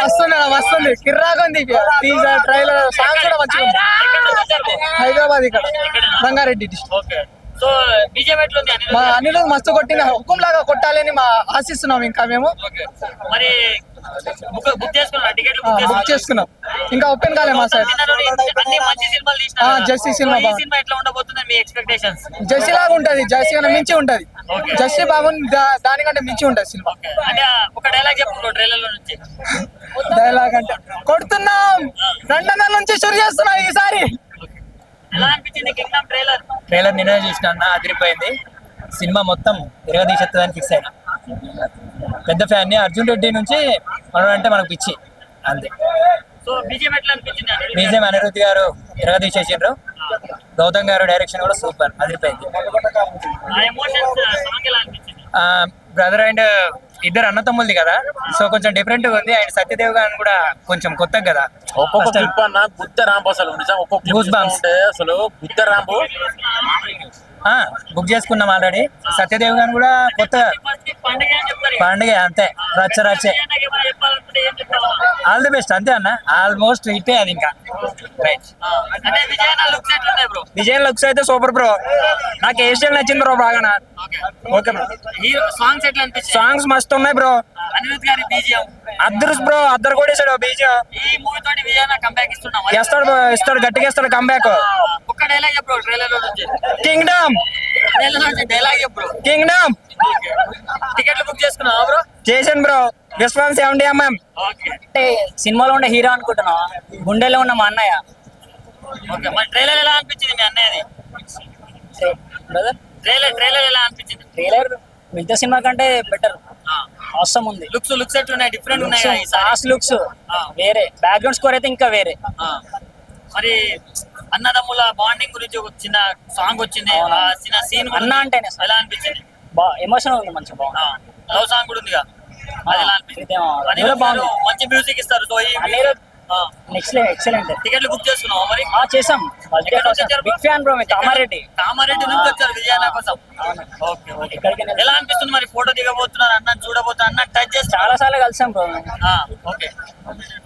వస్తుంది వస్తుంది. కిర్రాగా ఉంది. టీజర్ ట్రైలర్ సాంగ్స్ కూడా మంచిగా? హైదరాబాద్ ఇక్కడ. రంగారెడ్డి మా? అనిరుద్ మస్తు కొట్టిన. హుకుం లాగా కొట్టాలని మా ఆశిస్తున్నాం ఇంకా మేము. ఓకే. మరి బుక్ చేసుకున్నాం. ఇంకా ఓపెన్ కాలే మా సైడ్ అన్ని మంచి సినిమాలు తీసినారు ఆ, కదా. జెర్సీ సినిమా జెర్సీ లాగా ఉంటది. జెర్సీ కన్నా మించి ఉంటది. బాగుంది దా- దానికంటే మించి ఉంటది సినిమా. ఒక డైలాగ్ చెప్పు ట్రైలర్లో నుంచి. డైలాగ్ అంటే కొడుతున్నాం. రెండు నెలల నుంచి షురు చేస్తున్నాం ఈసారి. ఎలా అనిపించింది కింగ్డమ్ ట్రైలర్ ట్రైలర్ నిన్న చూసిన అన్న అదిరిపోయింది. సినిమా మొత్తం తిరగదీసేస్తుందని ఫిక్స్ అయినా. పెద్ద ఫ్యాన్ని అర్జున్ రెడ్డి నుంచి మనం అంటే మనకు పిచ్చి. అంతే. సో బీజేపీ అనిరుద్ధ్ గారు తిరగదీసేసిండ్రు గౌతమ్ గారు డైరెక్షన్ కూడా సూపర్ అదిరిపోయింది. బ్రదర్ అండ్ ఇద్దరు అన్నతమ్ములది కదా సో కొంచెం డిఫరెంట్ ఉంది. అండ్ సత్యదేవ్ గారు కూడా కొంచెం కొత్త కదా. ఒక్కొక్క. క్లిప్ అన్న బుద్ధ అసలు నిజం ఒక్కొక్క అసలు బుద్ధ రాంపు ఆ, బుక్ చేసుకున్నాం ఆల్రెడీ సత్యదేవ్ గారు కూడా కొత్త పండుగ అంతే. రచ్చ రచ్చే. ఆల్ ది బెస్ట్ అంతే అన్న. ఆల్మోస్ట్ హిట్టే అది ఇంకా. రైట్ విజయ్ లుక్స్ అయితే సూపర్ బ్రో. నాకు ఏ స్టైల్ నచ్చింది బ్రో బాగా ఓకే. బ్రో. సాంగ్స్ ఎట్లా అనిపించింది సాంగ్స్ మస్తు ఉన్నాయి బ్రో. అనిరుద్ధ్ గారి బీజిఎం అద్దరు బ్రో అద్దరు కూడా వేసాడు బీజం ఈ మూవీ తోటి విజయన కంబ్యాక్ ఇస్తున్నాం. వేస్తాడు bro, ఇస్తాడు గట్టిగా ఇస్తాడు కంబ్యాక్ ఒక్క డైలాగ్ చెప్పు ట్రైలర్లో కింగ్డమ్. డైలాగ్ చెప్పు కింగ్డమ్. టికెట్లు బుక్ చేసుకున్నావా బ్రో? చేశాను bro. Vishwam seventy MM okay. అంటే సినిమాలో ఉన్న హీరో అనుకుంటున్నా గుండెలో ఉన్న మా అన్నయ్య. ఓకే మరి ట్రైలర్ ఎలా అనిపించింది మీ అన్నయ్యది? బ్రదర్ ట్రైలర్ ట్రైలర్ ఎలా అనిపించింది? ట్రైలర్ మిగతా సినిమా కంటే బెటర్ అవసరం ఉంది. లుక్స్ లుక్స్ ఎట్లున్నాయి డిఫరెంట్ ఉన్నాయి సాస్ లుక్స్ ఆ. వేరే. బ్యాక్గ్రౌండ్ స్కోర్ అయితే ఇంకా వేరే. ఆ. మరి అన్నదమ్ముల బాండింగ్ గురించి ఒక చిన్న సాంగ్ వచ్చింది. చిన్న సీన్ అన్న అంటేనే. ఎలా అనిపించింది? బా ఎమోషనల్ ఉంది మంచిగా బాగుంది. లవ్ సాంగ్ కూడా ఉందిగా. అది ఎలా అనిపించింది? మంచి మ్యూజిక్ ఇస్తారు. సో ఈ అనిరుద్ధ్ ఎక్సలెంట్ టికెట్లు బుక్ చేసుకున్నావా మరి? చేసాం నుంచి వచ్చారు big fan bro Kamareddy. Kamareddy నుంచి వచ్చారు విజయాన కోసం. Okay okay. ఎలా అనిపిస్తుంది మరి? ఫోటో దిగబోతున్నారు అన్న చూడబోతున్నారు అన్న టచ్ చేసి చాలా సార్లు కలిసాం బ్రో ఓకే.